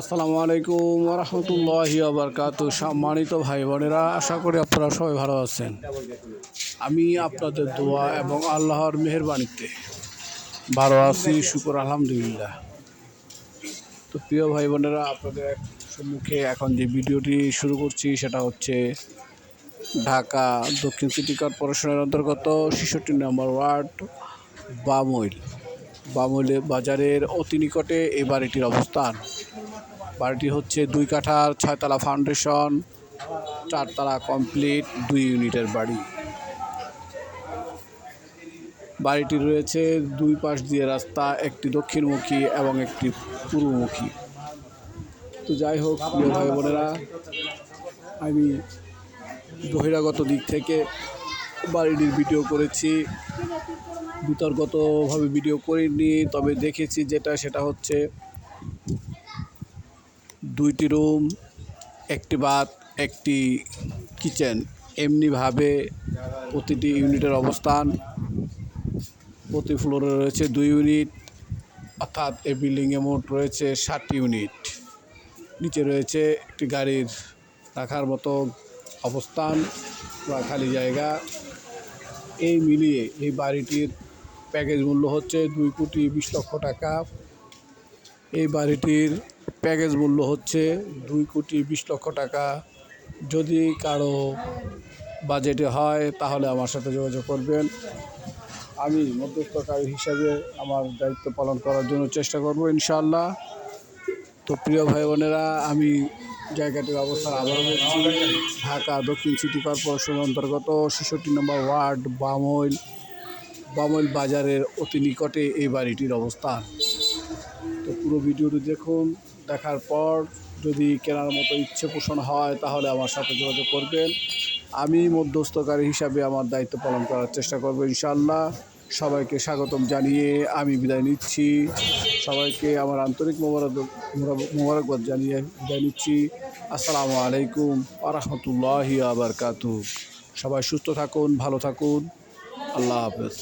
আসসালামু আলাইকুম রহমতুল্লাহি আবরকাত সম্মানিত ভাই বোনেরা আশা করি আপনারা সবাই ভালো আছেন। আমি আপনাদের দোয়া এবং আল্লাহর মেহরবানিতে ভালো আছি, শুকর, আলহামদুলিল্লাহ। তো প্রিয় ভাই বোনেরা আপনাদের সম্মুখে এখন যে ভিডিওটি শুরু করছি, সেটা হচ্ছে ঢাকা দক্ষিণ সিটি কর্পোরেশনের অন্তর্গত ছেষট্টি নম্বর ওয়ার্ড, বামইল। বামইলে বাজারের অতি নিকটে এই বাড়িটির অবস্থান। বাড়িটি হচ্ছে দুই কাঠার ছয়তলা ফাউন্ডেশন, চারতলা কমপ্লিট, দুই ইউনিটের বাড়ি। বাড়িটি রয়েছে দুই পাশ দিয়ে রাস্তা, একটি দক্ষিণমুখী এবং একটি পূর্বমুখী। তো যাই হোক, প্রিয় ভাই বোনেরা, আমি বহিরাগত দিক থেকে বাড়িটির ভিডিও করেছি। বিতর্কতভাবে ভিডিও করিনি, তবে দেখেছি যেটা, সেটা হচ্ছে দুইটি রুম, একটি বাথ, একটি কিচেন। এমনিভাবে প্রতিটি ইউনিটের অবস্থান প্রতি ফ্লোরে রয়েছে দুই ইউনিট, অর্থাৎ এই বিল্ডিংয়ে মোট রয়েছে ষাটটি ইউনিট। নিচে রয়েছে একটি গাড়ির রাখার মতো অবস্থান বা খালি জায়গা। এই মিলিয়ে এই বাড়িটির প্যাকেজ মূল্য হচ্ছে দুই কোটি বিশ লক্ষ টাকা। এই বাড়িটির প্যাকেজ মূল্য হচ্ছে দুই কোটি বিশ লক্ষ টাকা। যদি কারও বাজেটে হয়, তাহলে আমার সাথে যোগাযোগ করবেন। আমি মধ্যস্থকারী হিসাবে আমার দায়িত্ব পালন করার জন্য চেষ্টা করব ইনশাআল্লাহ। তো প্রিয় ভাই বোনেরা, আমি জায়গাটির অবস্থান আবারও বলছি। ঢাকা দক্ষিণ সিটি কর্পোরেশনের অন্তর্গত ছেষট্টি নম্বর ওয়ার্ড বামইল বামইল বাজারের অতি নিকটে এই বাড়িটির অবস্থান। তো পুরো ভিডিওটি দেখুন। দেখার পর যদি কেনার মতো ইচ্ছে পোষণ হয়, তাহলে আমার সাথে যোগাযোগ করবেন। আমি মধ্যস্থকারী হিসাবে আমার দায়িত্ব পালন করার চেষ্টা করব ইনশাল্লাহ সবাইকে স্বাগতম জানিয়ে আমি বিদায় নিচ্ছি। সবাইকে আমার আন্তরিক মোবারক, মোবারকবাদ জানিয়ে বিদায় নিচ্ছি। আসসালামু আলাইকুম আরহামতুল্লাহি আবরকাতু সবাই সুস্থ থাকুন, ভালো থাকুন। আল্লাহ হাফেজ।